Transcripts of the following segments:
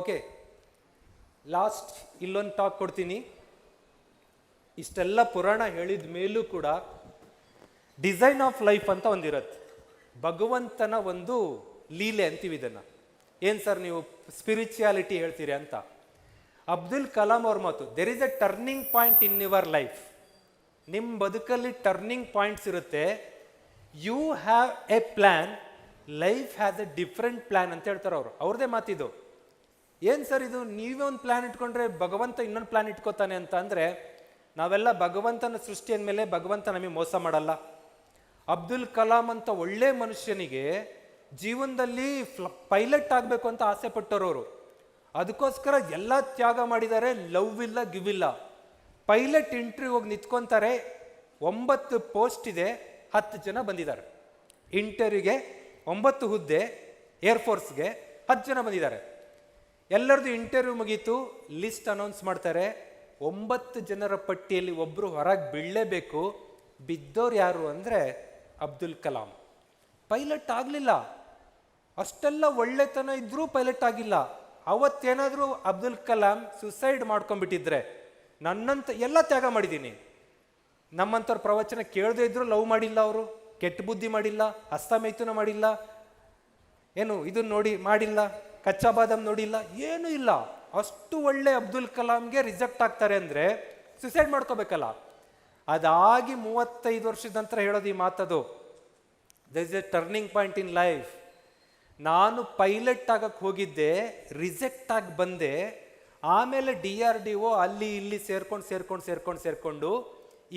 Okay last ಇಲ್ಲೊಂದು talk ಕೊಡ್ತೀನಿ. ಇಷ್ಟೆಲ್ಲ ಪುರಾಣ ಹೇಳಿದ ಮೇಲೂ ಕೂಡ ಡಿಸೈನ್ ಆಫ್ ಲೈಫ್ ಅಂತ ಒಂದಿರತ್ತೆ. ಭಗವಂತನ ಒಂದು ಲೀಲೆ ಅಂತೀವಿ ಇದನ್ನು. ಏನು ಸರ್ ನೀವು ಸ್ಪಿರಿಚುಯಾಲಿಟಿ ಹೇಳ್ತೀರಿ ಅಂತ? ಅಬ್ದುಲ್ ಕಲಾಂ ಅವ್ರ ಮಾತು there is a turning point in your life ನಿಮ್ಮ ಬದುಕಲ್ಲಿ ಟರ್ನಿಂಗ್ ಪಾಯಿಂಟ್ಸ್ ಇರುತ್ತೆ. You have a plan life has a different plan ಅಂತ ಹೇಳ್ತಾರೆ ಅವರು. ಅವ್ರದೇ ಮಾತಿದು. ಏನು ಸರ್ ಇದು? ನೀವೇ ಒಂದು ಪ್ಲ್ಯಾನ್ ಇಟ್ಕೊಂಡ್ರೆ ಭಗವಂತ ಇನ್ನೊಂದು ಪ್ಲ್ಯಾನ್ ಇಟ್ಕೋತಾನೆ ಅಂತ ಅಂದರೆ, ನಾವೆಲ್ಲ ಭಗವಂತನ ಸೃಷ್ಟಿ ಅಂದಮೇಲೆ ಭಗವಂತ ನಮಗೆ ಮೋಸ ಮಾಡಲ್ಲ. ಅಬ್ದುಲ್ ಕಲಾಂ ಅಂತ ಒಳ್ಳೆ ಮನುಷ್ಯನಿಗೆ ಜೀವನದಲ್ಲಿ ಫ್ಲ, ಪೈಲಟ್ ಆಗಬೇಕು ಅಂತ ಆಸೆ ಪಟ್ಟವರು ಅವರು ಅದಕ್ಕೋಸ್ಕರ ಎಲ್ಲ ತ್ಯಾಗ ಮಾಡಿದ್ದಾರೆ, ಲವ್ ಇಲ್ಲ, ಗಿವ್ ಇಲ್ಲ. ಪೈಲಟ್ ಇಂಟ್ರಿ ಹೋಗಿ ನಿಂತ್ಕೊತಾರೆ, ಒಂಬತ್ತು ಪೋಸ್ಟ್ ಇದೆ, ಹತ್ತು ಜನ ಬಂದಿದ್ದಾರೆ. ಇಂಟರ್ವ್ಯೂಗೆ ಒಂಬತ್ತು ಹುದ್ದೆ ಏರ್ಫೋರ್ಸ್ಗೆ ಹತ್ತು ಜನ ಬಂದಿದ್ದಾರೆ. ಎಲ್ಲರದು ಇಂಟರ್ವ್ಯೂ ಮುಗೀತು ಲಿಸ್ಟ್ ಅನೌನ್ಸ್ ಮಾಡ್ತಾರೆ. ಒಂಬತ್ತು ಜನರ ಪಟ್ಟಿಯಲ್ಲಿ ಒಬ್ಬರು ಹೊರಗೆ ಬೀಳಲೇಬೇಕು. ಬಿದ್ದೋರು ಯಾರು ಅಂದರೆ ಅಬ್ದುಲ್ ಕಲಾಂ. ಪೈಲಟ್ ಆಗಲಿಲ್ಲ. ಅಷ್ಟೆಲ್ಲ ಒಳ್ಳೆತನ ಇದ್ದರೂ ಪೈಲಟ್ ಆಗಿಲ್ಲ. ಅವತ್ತೇನಾದರೂ ಅಬ್ದುಲ್ ಕಲಾಂ ಸುಸೈಡ್ ಮಾಡ್ಕೊಂಡ್ಬಿಟ್ಟಿದ್ರೆ, ನನ್ನಂತ ಎಲ್ಲ ತ್ಯಾಗ ಮಾಡಿದ್ದೀನಿ. ನಮ್ಮಂಥವ್ರ ಪ್ರವಚನ ಕೇಳದೇ ಇದ್ದರೂ ಲವ್ ಮಾಡಿಲ್ಲ ಅವರು, ಕೆಟ್ಟ ಬುದ್ಧಿ ಮಾಡಿಲ್ಲ ಹಸ್ತಮೈಥುನ ಮಾಡಿಲ್ಲ, ಏನು ಇದನ್ನು ನೋಡಿ ಮಾಡಿಲ್ಲ. ಕಚ್ಚಾ ಬಾದಾಮ್ ನೋಡಿಲ್ಲ ಏನೂ ಇಲ್ಲ. ಅಷ್ಟು ಒಳ್ಳೆ ಅಬ್ದುಲ್ ಕಲಾಂಗೆ ರಿಜೆಕ್ಟ್ ಆಗ್ತಾರೆ ಅಂದರೆ ಸುಸೈಡ್ ಮಾಡ್ಕೋಬೇಕಲ್ಲ. ಅದಾಗಿ ಮೂವತ್ತೈದು ವರ್ಷದ ನಂತರ ಹೇಳೋದು ಈ ಮಾತದು. There is a turning point in life ನಾನು ಪೈಲಟ್ ಆಗಕ್ಕೆ ಹೋಗಿದ್ದೆ ರಿಜೆಕ್ಟ್ ಆಗಿ ಬಂದೆ. ಆಮೇಲೆ ಡಿ ಆರ್ ಡಿ ಒ ಅಲ್ಲಿ ಇಲ್ಲಿ ಸೇರ್ಕೊಂಡು ಸೇರ್ಕೊಂಡು ಸೇರ್ಕೊಂಡು ಸೇರ್ಕೊಂಡು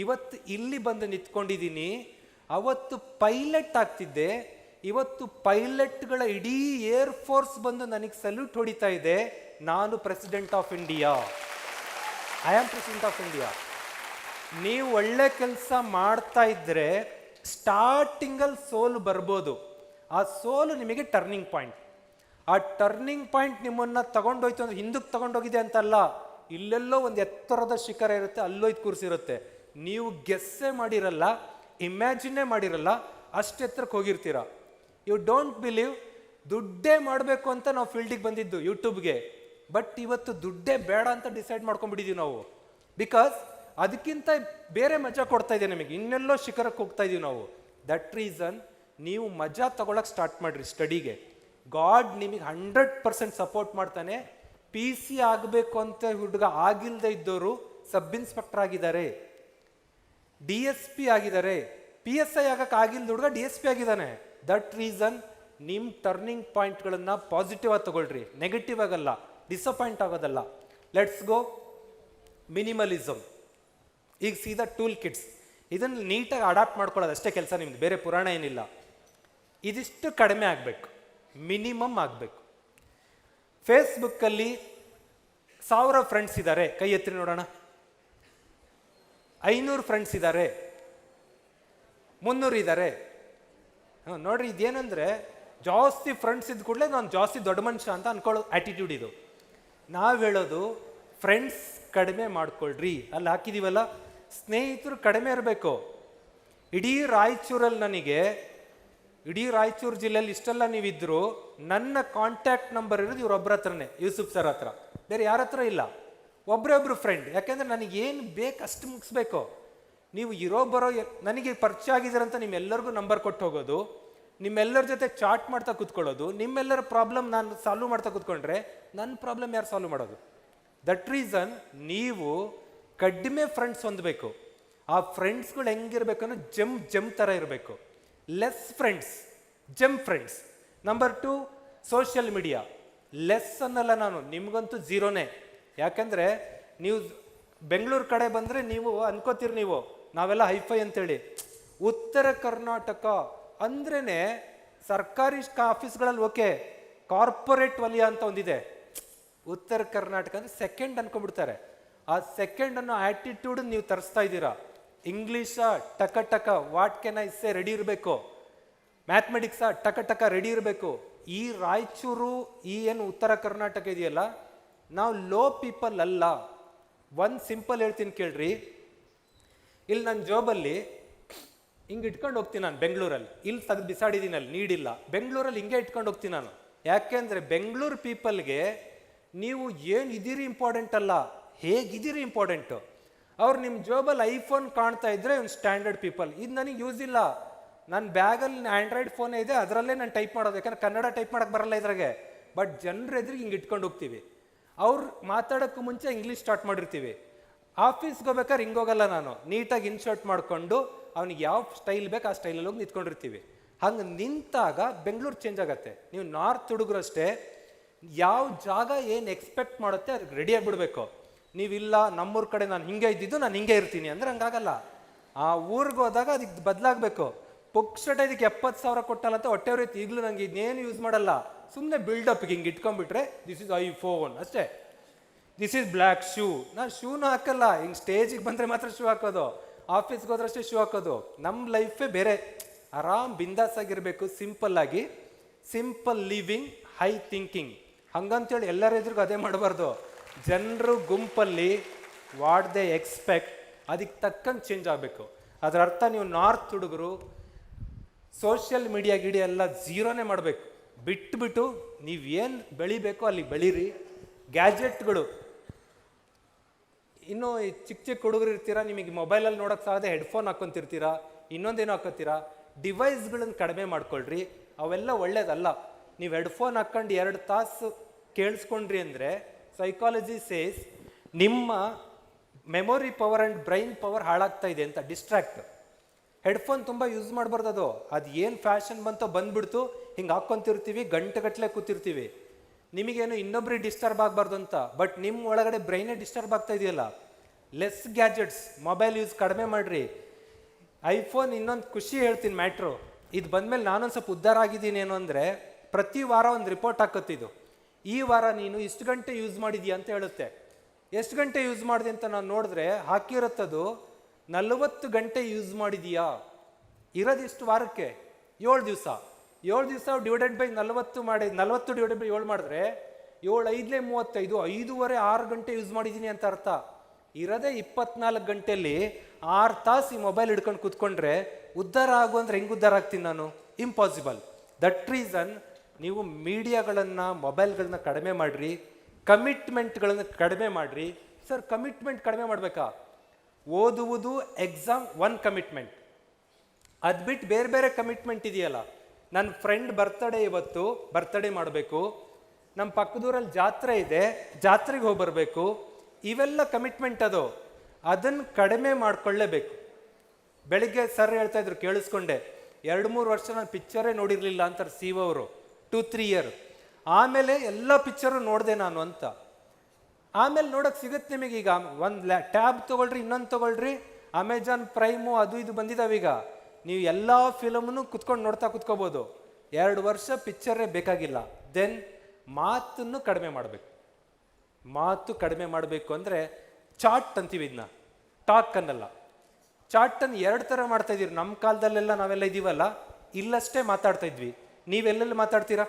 ಇವತ್ತು ಇಲ್ಲಿ ಬಂದು ನಿಂತ್ಕೊಂಡಿದ್ದೀನಿ. ಅವತ್ತು ಪೈಲಟ್ ಆಗ್ತಿದ್ದೆ. ಇವತ್ತು ಪೈಲಟ್ಗಳ ಇಡೀ ಏರ್ ಫೋರ್ಸ್ ಬಂದು ನನಗೆ ಸಲ್ಯೂಟ್ ಹೊಡಿತಾ ಇದೆ. ನಾನು president of India I am president of India ನೀವು ಒಳ್ಳೆ ಕೆಲಸ ಮಾಡ್ತಾ ಇದ್ರೆ ಸ್ಟಾರ್ಟಿಂಗಲ್ಲಿ ಸೋಲು ಬರ್ಬೋದು. ಆ ಸೋಲು ನಿಮಗೆ ಟರ್ನಿಂಗ್ ಪಾಯಿಂಟ್ ಆ ಟರ್ನಿಂಗ್ ಪಾಯಿಂಟ್ ನಿಮ್ಮನ್ನು ತಗೊಂಡೋಯ್ತು ಅಂದ್ರೆ ಹಿಂದಕ್ಕೆ ತಗೊಂಡೋಗಿದೆ ಅಂತಲ್ಲ, ಇಲ್ಲೆಲ್ಲೋ ಒಂದು ಎತ್ತರದ ಶಿಖರ ಇರುತ್ತೆ ಅಲ್ಲೋಯ್ತು ಕೂರಿಸಿರುತ್ತೆ ನೀವು ಗೆಸ್ಸೇ ಮಾಡಿರಲ್ಲ ಇಮ್ಯಾಜಿನ್ನೇ ಮಾಡಿರಲ್ಲ ಅಷ್ಟು ಎತ್ತರಕ್ಕೆ ಹೋಗಿರ್ತೀರ? ಯು ಡೋಂಟ್ ಬಿಲೀವ್ ದುಡ್ಡೇ ಮಾಡಬೇಕು ಅಂತ ನಾವು ಫೀಲ್ಡಿಗೆ ಬಂದಿದ್ದು ಯೂಟ್ಯೂಬ್ಗೆ ಬಟ್ ಇವತ್ತು ದುಡ್ಡೇ ಬೇಡ ಅಂತ ಡಿಸೈಡ್ ಮಾಡ್ಕೊಂಡ್ಬಿಟ್ಟಿದ್ದೀವಿ ನಾವು. ಬಿಕಾಸ್ ಅದಕ್ಕಿಂತ ಬೇರೆ ಮಜಾ ಕೊಡ್ತಾ ಇದೆ ನಿಮಗೆ. ಇನ್ನೆಲ್ಲೋ ಶಿಖರಕ್ಕೆ ಹೋಗ್ತಾ ಇದೀವಿ ನಾವು. ದಟ್ ರೀಸನ್ ನೀವು ಮಜಾ ತಗೊಳಕ್ ಸ್ಟಾರ್ಟ್ ಮಾಡಿರಿ ಸ್ಟಡಿಗೆ ಗಾಡ್ ನಿಮಗೆ ಹಂಡ್ರೆಡ್ ಪರ್ಸೆಂಟ್ ಸಪೋರ್ಟ್ ಮಾಡ್ತಾನೆ. ಪಿ ಸಿ ಆಗಬೇಕು ಅಂತ ಹುಡುಗ ಆಗಿಲ್ಲದೆ ಇದ್ದವರು ಸಬ್ ಇನ್ಸ್ಪೆಕ್ಟರ್ ಆಗಿದ್ದಾರೆ. ಡಿ ಎಸ್ ಪಿ ಆಗಿದ್ದಾರೆ. ಪಿ ಎಸ್ ಐ ಆಗಕ್ಕೆ ಆಗಿಲ್ಲದ ಹುಡುಗ ಡಿ ಎಸ್ ಪಿ ಆಗಿದ್ದಾನೆ. ದಟ್ ರೀಸನ್ ನಿಮ್ಮ ಟರ್ನಿಂಗ್ ಪಾಯಿಂಟ್ಗಳನ್ನು ಪಾಸಿಟಿವ್ ಆಗಿ ತಗೊಳ್ರಿ. ನೆಗೆಟಿವ್ ಆಗಲ್ಲ. ಡಿಸಪಾಯಿಂಟ್ ಆಗೋದಲ್ಲ. ಲೆಟ್ಸ್ ಗೋ ಮಿನಿಮಲಿಸಮ್ ಈಗ ಸೀದಾ ಟೂಲ್ ಕಿಟ್ಸ್ ಇದನ್ನು ನೀಟಾಗಿ ಅಡಾಪ್ಟ್ ಮಾಡ್ಕೊಳ್ಳೋದು ಅಷ್ಟೇ ಕೆಲಸ ನಿಮ್ದು. ಬೇರೆ ಪುರಾಣ ಏನಿಲ್ಲ. ಇದಿಷ್ಟು ಕಡಿಮೆ ಆಗಬೇಕು. ಮಿನಿಮಮ್ ಆಗಬೇಕು. ಫೇಸ್ಬುಕ್ಕಲ್ಲಿ ಸಾವಿರ ಫ್ರೆಂಡ್ಸ್ ಇದ್ದಾರೆ ಕೈ ಎತ್ತಿ ನೋಡೋಣ. ಐನೂರು ಫ್ರೆಂಡ್ಸ್ ಇದ್ದಾರೆ ಮುನ್ನೂರು ಇದ್ದಾರೆ ಹ್ಮ್, ನೋಡ್ರಿ ಇದೇನಂದ್ರೆ ಜಾಸ್ತಿ ಫ್ರೆಂಡ್ಸ್ ಇದ್ದ ಕೂಡಲೇ ನಾನು ಜಾಸ್ತಿ ದೊಡ್ಡ ಮನುಷ್ಯ ಅಂತ ಅನ್ಕೊಳ್ಳೋ ಆ್ಯಟಿಟ್ಯೂಡ್ ಇದು. ನಾವು ಹೇಳೋದು ಫ್ರೆಂಡ್ಸ್ ಕಡಿಮೆ ಮಾಡ್ಕೊಳ್ರಿ. ಅಲ್ಲಿ ಹಾಕಿದೀವಲ್ಲ? ಸ್ನೇಹಿತರು ಕಡಿಮೆ ಇರಬೇಕು. ಇಡೀ ರಾಯಚೂರಲ್ಲಿ ನನಗೆ ಇಡೀ ರಾಯಚೂರು ಜಿಲ್ಲೆಯಲ್ಲಿ ಇಷ್ಟೆಲ್ಲ ನೀವಿದ್ರು ನನ್ನ ಕಾಂಟ್ಯಾಕ್ಟ್ ನಂಬರ್ ಇರೋದು ಇವ್ರೊಬ್ಬರ ಹತ್ರನೇ ಯೂಸುಫ್ ಸರ್ ಹತ್ರ. ಬೇರೆ ಯಾರ ಹತ್ರ ಇಲ್ಲ. ಒಬ್ಬರೇ ಒಬ್ರು ಫ್ರೆಂಡ್ ಯಾಕೆಂದ್ರೆ ನನಗೇನು ಬೇಕು ಅಷ್ಟು ಮುಗಿಸ್ಬೇಕು. ನೀವು ಇರೋ ಬರೋ ನನಗೆ ಪರಿಚಯ ಆಗಿದ್ದೀರಂತ ನಿಮ್ಮೆಲ್ಲರಿಗೂ ನಂಬರ್ ಕೊಟ್ಟು ಹೋಗೋದು. ನಿಮ್ಮೆಲ್ಲರ ಜೊತೆ ಚಾಟ್ ಮಾಡ್ತಾ ಕೂತ್ಕೊಳ್ಳೋದು. ನಿಮ್ಮೆಲ್ಲರ ಪ್ರಾಬ್ಲಮ್ ನಾನು ಸಾಲ್ವ್ ಮಾಡ್ತಾ ಕೂತ್ಕೊಂಡ್ರೆ ನನ್ನ ಪ್ರಾಬ್ಲಮ್ ಯಾರು ಸಾಲ್ವ್ ಮಾಡೋದು? ದಟ್ ರೀಸನ್ ನೀವು ಕಡಿಮೆ ಫ್ರೆಂಡ್ಸ್ ಹೊಂದಬೇಕು. ಆ ಫ್ರೆಂಡ್ಸ್ಗಳು ಹೆಂಗಿರ್ಬೇಕು ಅನ್ನೋ ಜಮ್ ಜಮ್ ಥರ ಇರಬೇಕು. ಲೆಸ್ ಫ್ರೆಂಡ್ಸ್ ಜಮ್ friends number two social media less ಅನ್ನಲ್ಲ ನಾನು, ನಿಮಗಂತೂ ಝೀರೋನೇ ಯಾಕಂದರೆ ನೀವು ಬೆಂಗಳೂರು ಕಡೆ ಬಂದರೆ ನೀವು ಅನ್ಕೋತೀರಿ ನೀವು. ನಾವೆಲ್ಲ ಹೈಫೈ ಅಂತೇಳಿ. ಉತ್ತರ ಕರ್ನಾಟಕ ಅಂದ್ರೇ ಸರ್ಕಾರಿ ಆಫೀಸ್ಗಳಲ್ಲಿ ಓಕೆ, ಕಾರ್ಪೊರೇಟ್ ವಲಯ ಅಂತ ಒಂದಿದೆ. ಉತ್ತರ ಕರ್ನಾಟಕ ಅಂದರೆ ಸೆಕೆಂಡ್ ಅನ್ಕೊಂಡ್ಬಿಡ್ತಾರೆ. ಆ ಸೆಕೆಂಡ್ ಅನ್ನೋ ಆ್ಯಟಿಟ್ಯೂಡ್ ನೀವು ತರಿಸ್ತಾ ಇದ್ದೀರಾ? ಇಂಗ್ಲೀಷ ಟಕ ಟಕ what can I say ready ಇರಬೇಕು. ಮ್ಯಾಥಮೆಟಿಕ್ಸ ಟಕ ಟಕ ರೆಡಿ ಇರಬೇಕು. ಈ ರಾಯಚೂರು, ಈ ಏನು ಉತ್ತರ ಕರ್ನಾಟಕ ಇದೆಯಲ್ಲ, ನಾವು ಲೋ ಪೀಪಲ್ ಅಲ್ಲ. ಒಂದು ಸಿಂಪಲ್ ಹೇಳ್ತೀನಿ ಕೇಳ್ರಿ. ಇಲ್ಲಿ ನನ್ನ ಜಾಬಲ್ಲಿ ಹಿಂಗೆ ಇಟ್ಕೊಂಡು ಹೋಗ್ತೀನಿ ನಾನು ಬೆಂಗಳೂರಲ್ಲಿ. ಇಲ್ಲಿ ತೆಗೆದು ಬಿಸಾಡಿದ್ದೀನಿ ಅಲ್ಲಿ, ನೀಡಿಲ್ಲ. ಬೆಂಗಳೂರಲ್ಲಿ ಹಿಂಗೆ ಇಟ್ಕೊಂಡು ಹೋಗ್ತೀನಿ ನಾನು. ಯಾಕೆಂದರೆ ಬೆಂಗಳೂರು ಪೀಪಲ್ಗೆ ನೀವು ಏನು ಇದ್ದೀರಿ ಇಂಪಾರ್ಟೆಂಟ್ ಅಲ್ಲ ಹೇಗಿದ್ದೀರಿ ಇಂಪಾರ್ಟೆಂಟು ಅವ್ರು ನಿಮ್ಮ ಜಾಬಲ್ಲಿ ಐಫೋನ್ ಕಾಣ್ತಾ ಇದ್ರೆ ಒಂದು ಸ್ಟ್ಯಾಂಡರ್ಡ್ ಪೀಪಲ್. ಇದು ನನಗೆ ಯೂಸ್ ಇಲ್ಲ. ನನ್ನ ಬ್ಯಾಗಲ್ಲಿ ಆ್ಯಂಡ್ರಾಯ್ಡ್ ಫೋನೇ ಇದೆ, ಅದರಲ್ಲೇ ನಾನು ಟೈಪ್ ಮಾಡೋದು. ಯಾಕಂದ್ರೆ ಕನ್ನಡ ಟೈಪ್ ಮಾಡೋಕ್ಕೆ ಬರಲ್ಲ ಇದ್ರಾಗೆ. ಬಟ್ ಜನರು ಎದುರಿಗೆ ಹಿಂಗೆ ಇಟ್ಕೊಂಡು ಹೋಗ್ತೀವಿ. ಅವ್ರು ಮಾತಾಡೋಕ್ಕೂ ಮುಂಚೆ ಇಂಗ್ಲೀಷ್ ಸ್ಟಾರ್ಟ್ ಮಾಡಿರ್ತೀವಿ. ಆಫೀಸ್ಗೆ ಹೋಗ್ಬೇಕಾದ್ರೆ ಹಿಂಗೆ ಹೋಗಲ್ಲ ನಾನು. ನೀಟಾಗಿ ಇನ್ಶರ್ಟ್ ಮಾಡಿಕೊಂಡು ಅವ್ನಿಗೆ ಯಾವ ಸ್ಟೈಲ್ ಬೇಕು ಆ ಸ್ಟೈಲಲ್ಲಿ ಹೋಗಿ ನಿಂತ್ಕೊಂಡಿರ್ತೀವಿ. ಹಂಗೆ ನಿಂತಾಗ ಬೆಂಗಳೂರು ಚೇಂಜ್ ಆಗುತ್ತೆ. ನೀವು ನಾರ್ತ್ ಹುಡುಗರು ಅಷ್ಟೇ ಯಾವ ಜಾಗ ಏನು ಎಕ್ಸ್ಪೆಕ್ಟ್ ಮಾಡುತ್ತೆ ಅದಕ್ಕೆ ರೆಡಿ ಬಿಡಬೇಕು ನೀವಿಲ್ಲ, ನಮ್ಮೂರ ಕಡೆ ನಾನು ಹಿಂಗೆ ಇದ್ದಿದ್ದು ನಾನು ಹಿಂಗೆ ಇರ್ತೀನಿ ಅಂದ್ರೆ ಹಂಗಾಗಲ್ಲ. ಆ ಊರಿಗೆ ಹೋದಾಗ ಅದಕ್ಕೆ ಬದಲಾಗಬೇಕು. ಪುಕ್ಸಟ ಇದಕ್ಕೆ ಎಪ್ಪತ್ತು ಸಾವಿರ ಕೊಟ್ಟಲ್ಲ ಅಂತ ಹೊಟ್ಟೆ ಈಗಲೂ ನಂಗೆ ಇದನ್ನೇನು ಯೂಸ್ ಮಾಡಲ್ಲ. ಸುಮ್ಮನೆ ಬಿಲ್ಡಪ್ಗೆ ಹಿಂಗೆ ಇಟ್ಕೊಂಡ್ಬಿಟ್ರೆ ದಿಸ್ ಇಸ್ ಫೋನ್ ಅಷ್ಟೇ. ದಿಸ್ ಇಸ್ ಬ್ಲ್ಯಾಕ್ ಶೂ ನಾನು ಶೂನು ಹಾಕಲ್ಲ. ಹಿಂಗೆ ಸ್ಟೇಜಿಗೆ ಬಂದರೆ ಮಾತ್ರ ಶೂ ಹಾಕೋದು. ಆಫೀಸ್ಗೆ ಹೋದ್ರಷ್ಟೇ ಶೂ ಹಾಕೋದು. ನಮ್ಮ ಲೈಫೇ ಬೇರೆ. ಆರಾಮ್ ಬಿಂದಾಸ್ ಆಗಿರಬೇಕು ಸಿಂಪಲ್ ಆಗಿ. ಸಿಂಪಲ್ ಲಿವಿಂಗ್ ಹೈ ಥಿಂಕಿಂಗ್ ಹಂಗಂತೇಳಿ ಎಲ್ಲರ ಎದುರಿಗೂ ಅದೇ ಮಾಡಬಾರ್ದು. ಜನರು ಗುಂಪಲ್ಲಿ ವಾಟ್ ದೇ ಎಕ್ಸ್ಪೆಕ್ಟ್ ಅದಕ್ಕೆ ತಕ್ಕಂಗೆ ಚೇಂಜ್ ಆಗಬೇಕು. ಅದರ ಅರ್ಥ ನೀವು ನಾರ್ತ್ ಹುಡುಗರು ಸೋಷಿಯಲ್ ಮೀಡಿಯಾ ಗಿಡಿ ಎಲ್ಲ ಝೀರೋನೇ ಮಾಡಬೇಕು. ಬಿಟ್ಬಿಟ್ಟು ನೀವೇನು ಬೆಳಿಬೇಕೋ ಅಲ್ಲಿ ಬೆಳೀರಿ. ಗ್ಯಾಜೆಟ್ಗಳು ಇನ್ನು ಈ ಚಿಕ್ಕ ಚಿಕ್ಕ ಹುಡುಗರು ಇರ್ತೀರಾ, ನಿಮಗೆ ಮೊಬೈಲಲ್ಲಿ ನೋಡೋಕೆ ಸಾಧ್ಯ ಹೆಡ್ಫೋನ್ ಹಾಕ್ಕೊಂತಿರ್ತೀರಾ ಇನ್ನೊಂದೇನು ಹಾಕೋತೀರಾ ಡಿವೈಸ್ಗಳನ್ನು ಕಡಿಮೆ ಮಾಡ್ಕೊಳ್ರಿ, ಅವೆಲ್ಲ ಒಳ್ಳೇದಲ್ಲ. ನೀವು ಹೆಡ್ಫೋನ್ ಹಾಕ್ಕೊಂಡು ಎರಡು ತಾಸು ಕೇಳಿಸ್ಕೊಂಡ್ರಿ ಅಂದರೆ ಸೈಕಾಲಜಿ ಸೇಸ್ ನಿಮ್ಮ memory power and brain power ಹಾಳಾಗ್ತಾ ಇದೆ ಅಂತ ಡಿಸ್ಟ್ರಾಕ್ಟ್ ಹೆಡ್ಫೋನ್ ತುಂಬ ಯೂಸ್ ಮಾಡಬಾರ್ದು ಅದು. ಅದು ಏನು ಫ್ಯಾಷನ್ ಬಂತೋ ಬಂದ್ಬಿಡ್ತು, ಹಿಂಗೆ ಹಾಕ್ಕೊಂತಿರ್ತೀವಿ ಗಂಟೆಗಟ್ಟಲೆ ಕೂತಿರ್ತೀವಿ. ನಿಮಗೇನು ಇನ್ನೊಬ್ರಿಗೆ ಡಿಸ್ಟರ್ಬ್ ಆಗಬಾರ್ದು ಅಂತ ಬಟ್ ನಿಮ್ಮ ಒಳಗಡೆ ಬ್ರೈನೇ ಡಿಸ್ಟರ್ಬ್ ಆಗ್ತಾ ಇದೆಯಲ್ಲ ಲೆಸ್ ಗ್ಯಾಜೆಟ್ಸ್ ಮೊಬೈಲ್ ಯೂಸ್ ಕಡಿಮೆ ಮಾಡಿರಿ. ಐಫೋನ್ ಇನ್ನೊಂದು ಖುಷಿ ಹೇಳ್ತೀನಿ ಮ್ಯಾಟ್ರು ಇದು ಬಂದಮೇಲೆ ನಾನೊಂದು ಸ್ವಲ್ಪ ಉದ್ಧಾರ ಆಗಿದ್ದೀನಿ ಏನು ಅಂದರೆ, ಪ್ರತಿ ವಾರ ಒಂದು ರಿಪೋರ್ಟ್ ಹಾಕತ್ತಿದ್ದು ಈ ವಾರ ನೀನು ಇಷ್ಟು ಗಂಟೆ ಯೂಸ್ ಮಾಡಿದ್ಯಾ ಅಂತ ಹೇಳುತ್ತೆ. ಎಷ್ಟು ಗಂಟೆ ಯೂಸ್ ಮಾಡಿದೆ ಅಂತ ನಾನು ನೋಡಿದ್ರೆ ಹಾಕಿರುತ್ತದು ನಲವತ್ತು ಗಂಟೆ ಯೂಸ್ ಮಾಡಿದೀಯಾ? ಇರೋದಿಷ್ಟು ವಾರಕ್ಕೆ? ಏಳು ದಿವಸ. ಏಳು ದಿವಸ ಡಿವೈಡೆಡ್ ಬೈ ನಲವತ್ತು ಮಾಡಿ, ನಲವತ್ತು ಡಿವೈಡೆಡ್ ಬೈ ಏಳು ಮಾಡಿದ್ರೆ ಏಳು ಐದನೇ ಮೂವತ್ತೈದು, ಐದೂವರೆ ಆರು ಗಂಟೆ ಯೂಸ್ ಮಾಡಿದ್ದೀನಿ ಅಂತ ಅರ್ಥ. ಇರೋದೇ ಇಪ್ಪತ್ನಾಲ್ಕು ಗಂಟೆಯಲ್ಲಿ ಆರು ತಾಸು ಈ ಮೊಬೈಲ್ ಹಿಡ್ಕೊಂಡು ಕೂತ್ಕೊಂಡ್ರೆ ಉದ್ಧಾರ ಆಗು ಅಂದ್ರೆ ಹೆಂಗೆ ಉದ್ಧಾರ ಆಗ್ತೀನಿ ನಾನು? ಇಂಪಾಸಿಬಲ್ ದಟ್ ರೀಸನ್ ನೀವು ಮೀಡಿಯಾಗಳನ್ನು ಮೊಬೈಲ್ಗಳನ್ನ ಕಡಿಮೆ ಮಾಡಿರಿ ಕಮಿಟ್ಮೆಂಟ್ಗಳನ್ನು ಕಡಿಮೆ ಮಾಡಿರಿ. ಸರ್ ಕಮಿಟ್ಮೆಂಟ್ ಕಡಿಮೆ ಮಾಡಬೇಕಾ? ಓದುವುದು ಎಕ್ಸಾಮ್ ಒನ್ ಕಮಿಟ್ಮೆಂಟ್ ಅದು ಬಿಟ್ಟು ಬೇರೆ ಬೇರೆ ಕಮಿಟ್ಮೆಂಟ್ ಇದೆಯಲ್ಲ. ನನ್ನ ಫ್ರೆಂಡ್ ಬರ್ತಡೇ ಇವತ್ತು ಬರ್ತಡೇ ಮಾಡಬೇಕು. ನಮ್ಮ ಪಕ್ಕದೂರಲ್ಲಿ ಜಾತ್ರೆ ಇದೆ, ಜಾತ್ರೆಗೆ ಹೋಗಿ ಬರಬೇಕು ಇವೆಲ್ಲ ಕಮಿಟ್ಮೆಂಟ್ ಅದು. ಅದನ್ನು ಕಡಿಮೆ ಮಾಡಿಕೊಳ್ಳೇಬೇಕು. ಬೆಳಿಗ್ಗೆ ಸರ್ ಹೇಳ್ತಾ ಇದ್ರು, ಕೇಳಿಸ್ಕೊಂಡೆ, ಎರಡು ಮೂರು ವರ್ಷ ನಾನು ಪಿಕ್ಚರೇ ನೋಡಿರಲಿಲ್ಲ ಅಂತಾರೆ ಸಿ ಅವರು. ಟೂ ತ್ರೀ ಇಯರ್ ಆಮೇಲೆ ಎಲ್ಲ ಪಿಕ್ಚರು ನೋಡಿದೆ ನಾನು ಅಂತ. ಆಮೇಲೆ ನೋಡೋಕೆ ಸಿಗುತ್ತೆ ನಿಮಗೆ ಈಗ ಒಂದು ಲ್ಯಾ ಟ್ಯಾಬ್ ತೊಗೊಳ್ರಿ, ಇನ್ನೊಂದು ತೊಗೊಳ್ರಿ. ಅಮೆಜಾನ್ ಪ್ರೈಮು ಅದು ಇದು ಬಂದಿದಾವೀಗ. ನೀವು ಎಲ್ಲ ಫಿಲಮ್ನು ಕುತ್ಕೊಂಡು ನೋಡ್ತಾ ಕುತ್ಕೋಬೋದು. ಎರಡು ವರ್ಷ ಪಿಕ್ಚರೇ ಬೇಕಾಗಿಲ್ಲ. ದೆನ್ ಮಾತನ್ನು ಕಡಿಮೆ ಮಾಡಬೇಕು. ಮಾತು ಕಡಿಮೆ ಮಾಡಬೇಕು ಅಂದರೆ ಚಾಟ್ ಅಂತೀವಿ ಇದನ್ನ ಟಾಕ್ ಅನ್ನಲ್ಲ. ಚಾಟನ್ನು ಎರಡು ಥರ ಮಾಡ್ತಾ ಇದೀವಿ ನಮ್ಮ ಕಾಲದಲ್ಲೆಲ್ಲ ನಾವೆಲ್ಲ ಇದೀವಲ್ಲ? ಇಲ್ಲಷ್ಟೇ ಮಾತಾಡ್ತಾ ಇದ್ವಿ. ನೀವೆಲ್ಲೆಲ್ಲಿ ಮಾತಾಡ್ತೀರಾ?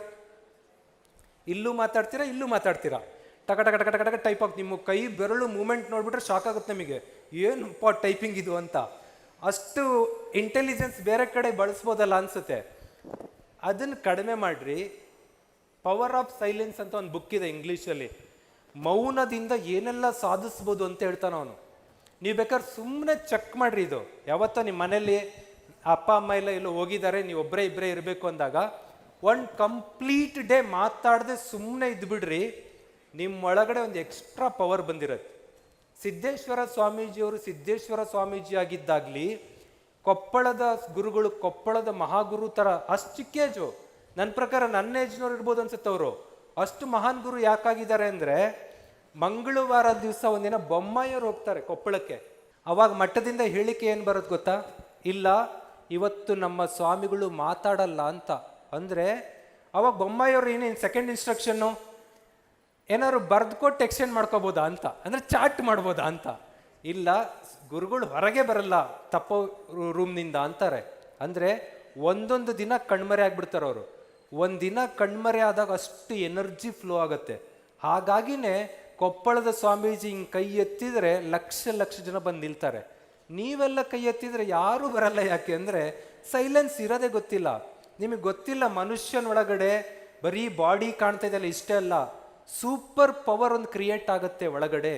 ಇಲ್ಲೂ ಮಾತಾಡ್ತೀರಾ? ಇಲ್ಲೂ ಮಾತಾಡ್ತೀರಾ? ಟಕ ಟಕ ಟಕ ಟಕ ಟೈಪ್ ಆಗಿ ನಿಮ್ಮ ಕೈ ಬೆರಳು ಮೂಮೆಂಟ್ ನೋಡ್ಬಿಟ್ರೆ ಶಾಕ್ ಆಗುತ್ತೆ ನಮಗೆ. ಏನಪ್ಪ ಟೈಪಿಂಗ್ ಇದು ಅಂತ? ಅಷ್ಟು ಇಂಟೆಲಿಜೆನ್ಸ್ ಬೇರೆ ಕಡೆ ಬಳಸ್ಬೋದಲ್ಲ ಅನ್ಸುತ್ತೆ. ಅದನ್ನು ಕಡಿಮೆ ಮಾಡ್ರಿ. ಪವರ್ ಆಫ್ ಸೈಲೆನ್ಸ್ ಅಂತ ಒಂದು ಬುಕ್ ಇದೆ ಇಂಗ್ಲೀಷಲ್ಲಿ ಮೌನದಿಂದ ಏನೆಲ್ಲ ಸಾಧಿಸ್ಬೋದು ಅಂತ ಹೇಳ್ತಾನೆ ಅವನು. ನೀವು ಬೇಕಾದ್ರೆ ಸುಮ್ಮನೆ ಚೆಕ್ ಮಾಡ್ರಿ ಇದು. ಯಾವತ್ತೋ ನಿಮ್ಮ ಮನೇಲಿ ಅಪ್ಪ, ಅಮ್ಮ ಎಲ್ಲ ಎಲ್ಲೋ ಹೋಗಿದ್ದಾರೆ, ನೀವು ಒಬ್ಬರೇ ಇಬ್ಬರೇ ಇರಬೇಕು ಅಂದಾಗ ಒಂದು ಕಂಪ್ಲೀಟ್ ಡೇ ಮಾತಾಡದೆ ಸುಮ್ಮನೆ ಇದ್ಬಿಡ್ರಿ ನಿಮ್ಮೊಳಗಡೆ ಒಂದು ಎಕ್ಸ್ಟ್ರಾ ಪವರ್ ಬಂದಿರುತ್ತೆ. ಸಿದ್ದೇಶ್ವರ ಸ್ವಾಮೀಜಿಯವರು ಸಿದ್ದೇಶ್ವರ ಸ್ವಾಮೀಜಿ ಆಗಿದ್ದಾಗಲಿ ಕೊಪ್ಪಳದ ಗುರುಗಳು ಕೊಪ್ಪಳದ ಮಹಾಗುರು ಥರ ಅಷ್ಟು ಚಿಕ್ಕೇಜು. ನನ್ನ ಪ್ರಕಾರ ನನ್ನ ಏಜ್ನವ್ರು ಇರ್ಬೋದು ಅನ್ಸುತ್ತೆ ಅವರು. ಅಷ್ಟು ಮಹಾನ್ ಗುರು ಯಾಕಾಗಿದ್ದಾರೆ ಅಂದರೆ ಮಂಗಳವಾರ ದಿವಸ ಒಂದಿನ ಬೊಮ್ಮಾಯಿಯವ್ರು ಹೋಗ್ತಾರೆ ಕೊಪ್ಪಳಕ್ಕೆ. ಅವಾಗ ಮಠದಿಂದ ಹೇಳಿಕೆ ಏನು ಬರೋದು ಗೊತ್ತಾ? ಇಲ್ಲ, ಇವತ್ತು ನಮ್ಮ ಸ್ವಾಮಿಗಳು ಮಾತಾಡಲ್ಲ ಅಂತ. ಅಂದರೆ ಅವಾಗ ಬೊಮ್ಮಾಯಿಯವರು ಏನೇನು ಸೆಕೆಂಡ್ ಇನ್ಸ್ಟ್ರಕ್ಷನ್ನು ಏನಾದ್ರು ಬರ್ದ್ಕೊಟ್ಟು ಎಕ್ಸ್ಟೆಂಡ್ ಮಾಡ್ಕೋಬೋದಾ ಅಂತ? ಅಂದರೆ ಚಾಟ್ ಮಾಡ್ಬೋದಾ ಅಂತ? ಇಲ್ಲ, ಗುರುಗಳು ಹೊರಗೆ ಬರಲ್ಲ, ತಪ್ಪೋ ರೂಮ್ನಿಂದ ಅಂತಾರೆ. ಅಂದರೆ ಒಂದೊಂದು ದಿನ ಕಣ್ಮರೆ ಆಗಿಬಿಡ್ತಾರೆ ಅವರು. ಒಂದು ದಿನ ಕಣ್ಮರೆ ಆದಾಗ ಅಷ್ಟು ಎನರ್ಜಿ ಫ್ಲೋ ಆಗುತ್ತೆ. ಹಾಗಾಗಿನೇ ಕೊಪ್ಪಳದ ಸ್ವಾಮೀಜಿ ಹಿಂಗೆ ಕೈ ಎತ್ತಿದರೆ ಲಕ್ಷ ಲಕ್ಷ ಜನ ಬಂದು ನಿಲ್ತಾರೆ. ನೀವೆಲ್ಲ ಕೈ ಎತ್ತಿದರೆ ಯಾರೂ ಬರಲ್ಲ ಯಾಕೆ ಅಂದರೆ ಸೈಲೆನ್ಸ್ ಇರೋದೇ ಗೊತ್ತಿಲ್ಲ. ನಿಮಗೆ ಗೊತ್ತಿಲ್ಲ ಮನುಷ್ಯನೊಳಗಡೆ ಬರೀ ಬಾಡಿ ಕಾಣ್ತಾ ಇದೆಯಲ್ಲ ಇಷ್ಟೇ ಅಲ್ಲ. ಸೂಪರ್ ಪವರ್ ಒಂದು ಕ್ರಿಯೇಟ್ ಆಗುತ್ತೆ ಒಳಗಡೆ.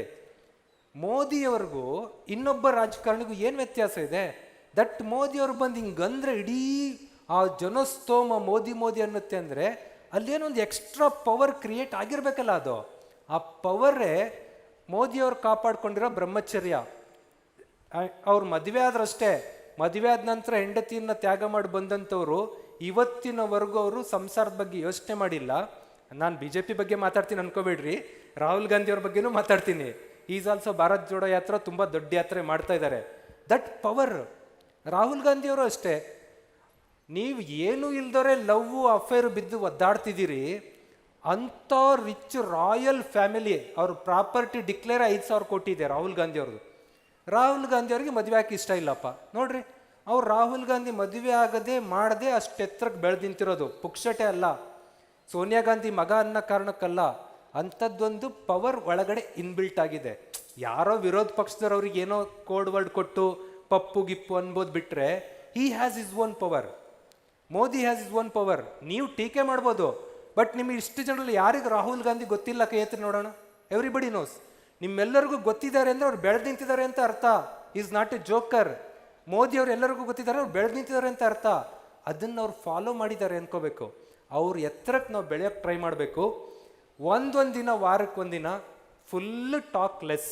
ಮೋದಿಯವ್ರಿಗೂ ಇನ್ನೊಬ್ಬ ರಾಜಕಾರಣಿಗೂ ಏನು ವ್ಯತ್ಯಾಸ ಇದೆ? ದಟ್ ಮೋದಿಯವ್ರು ಬಂದು ಹಿಂಗಂದ್ರೆ ಇಡೀ ಆ ಜನಸ್ತೋಮ ಮೋದಿ ಮೋದಿ ಅನ್ನುತ್ತೆ ಅಂದರೆ ಅಲ್ಲೇನೊಂದು ಎಕ್ಸ್ಟ್ರಾ ಪವರ್ ಕ್ರಿಯೇಟ್ ಆಗಿರ್ಬೇಕಲ್ಲ ಅದು. ಆ ಪವರೇ ಮೋದಿಯವ್ರು ಕಾಪಾಡ್ಕೊಂಡಿರೋ ಬ್ರಹ್ಮಚರ್ಯ. ಅವ್ರು ಮದುವೆ ಆದ್ರಷ್ಟೇ, ಮದುವೆ ಆದ ನಂತರ ಹೆಂಡತಿಯನ್ನು ತ್ಯಾಗ ಮಾಡಿ ಬಂದಂಥವ್ರು ಇವತ್ತಿನವರೆಗೂ ಅವರು ಸಂಸಾರದ ಬಗ್ಗೆ ಯೋಚನೆ ಮಾಡಿಲ್ಲ. ನಾನು ಬಿ ಜೆ ಪಿ ಬಗ್ಗೆ ಮಾತಾಡ್ತೀನಿ ಅನ್ಕೋಬೇಡ್ರಿ. ರಾಹುಲ್ ಗಾಂಧಿ ಅವ್ರ ಬಗ್ಗೆನೂ ಮಾತಾಡ್ತೀನಿ. ಈಸ್ ಆಲ್ಸೋ ಭಾರತ್ ಜೋಡೋ ಯಾತ್ರಾ ತುಂಬ ದೊಡ್ಡ ಯಾತ್ರೆ ಮಾಡ್ತಾ ಇದ್ದಾರೆ ದಟ್ ಪವರ್ ರಾಹುಲ್ ಗಾಂಧಿ ಅವರು ಅಷ್ಟೇ. ನೀವು ಏನು ಇಲ್ದೋರೆ ಲವ್, ಅಫೇರ್ ಬಿದ್ದು ಒದ್ದಾಡ್ತಿದ್ದೀರಿ. ಅಂಥ ರಿಚ್ ರಾಯಲ್ ಫ್ಯಾಮಿಲಿ ಅವ್ರ ಪ್ರಾಪರ್ಟಿ ಡಿಕ್ಲೇರ್ ಐದು ಸಾವಿರ ಕೋಟಿ ಇದೆ ರಾಹುಲ್ ಗಾಂಧಿ ಅವ್ರದ್ದು ರಾಹುಲ್ ಗಾಂಧಿ ಅವ್ರಿಗೆ ಮದುವೆ ಹಾಕಿ ಇಷ್ಟ ಇಲ್ಲಪ್ಪ. ನೋಡ್ರಿ, ಅವ್ರು ರಾಹುಲ್ ಗಾಂಧಿ ಮದುವೆ ಆಗದೆ ಮಾಡದೆ ಅಷ್ಟು ಎತ್ತರಕ್ಕೆ ಬೆಳೆದಿಂತಿರೋದು ಪುಕ್ಷಟೆ ಅಲ್ಲ. ಸೋನಿಯಾ ಗಾಂಧಿ ಮಗ ಅನ್ನೋ ಕಾರಣಕ್ಕಲ್ಲ, ಅಂಥದ್ದೊಂದು ಪವರ್ ಒಳಗಡೆ ಇನ್ಬಿಲ್ಟ್ ಆಗಿದೆ. ಯಾರೋ ವಿರೋಧ ಪಕ್ಷದವ್ರಿಗೆ ಏನೋ ಕೋಡ್ ವರ್ಡ್ ಕೊಟ್ಟು ಪಪ್ಪು, ಗಿಪ್ಪು ಅನ್ಬೋದು ಬಿಟ್ಟರೆ he has his own power Modi has his own power ನೀವು ಟೀಕೆ ಮಾಡ್ಬೋದು. ಬಟ್ ನಿಮಗೆ ಇಷ್ಟು ಜನರಲ್ಲಿ ಯಾರಿಗೆ ರಾಹುಲ್ ಗಾಂಧಿ ಗೊತ್ತಿಲ್ಲ ಕೈ ನೋಡೋಣ? ಎವ್ರಿಬಡಿ ನೋಸ್ ನಿಮ್ಮೆಲ್ಲರಿಗೂ ಗೊತ್ತಿದ್ದಾರೆ ಅಂದರೆ ಅವ್ರು ಬೆಳೆದು ನಿಂತಿದ್ದಾರೆ ಅಂತ ಅರ್ಥ. Is not a joker Modi ಅವ್ರು ಎಲ್ಲರಿಗೂ ಗೊತ್ತಿದ್ದಾರೆ, ಅವ್ರು ಬೆಳೆದು ನಿಂತಿದ್ದಾರೆ ಅಂತ ಅರ್ಥ. ಅದನ್ನು ಅವ್ರು ಫಾಲೋ ಮಾಡಿದ್ದಾರೆ ಅನ್ಕೋಬೇಕು. ಅವ್ರ ಎತ್ತರಕ್ಕೆ ನಾವು ಬೆಳೆಯೋಕೆ ಟ್ರೈ ಮಾಡಬೇಕು. ಒಂದೊಂದು ದಿನ ವಾರಕ್ಕೆ ಒಂದಿನ ಫುಲ್ ಟಾಕ್ ಲೆಸ್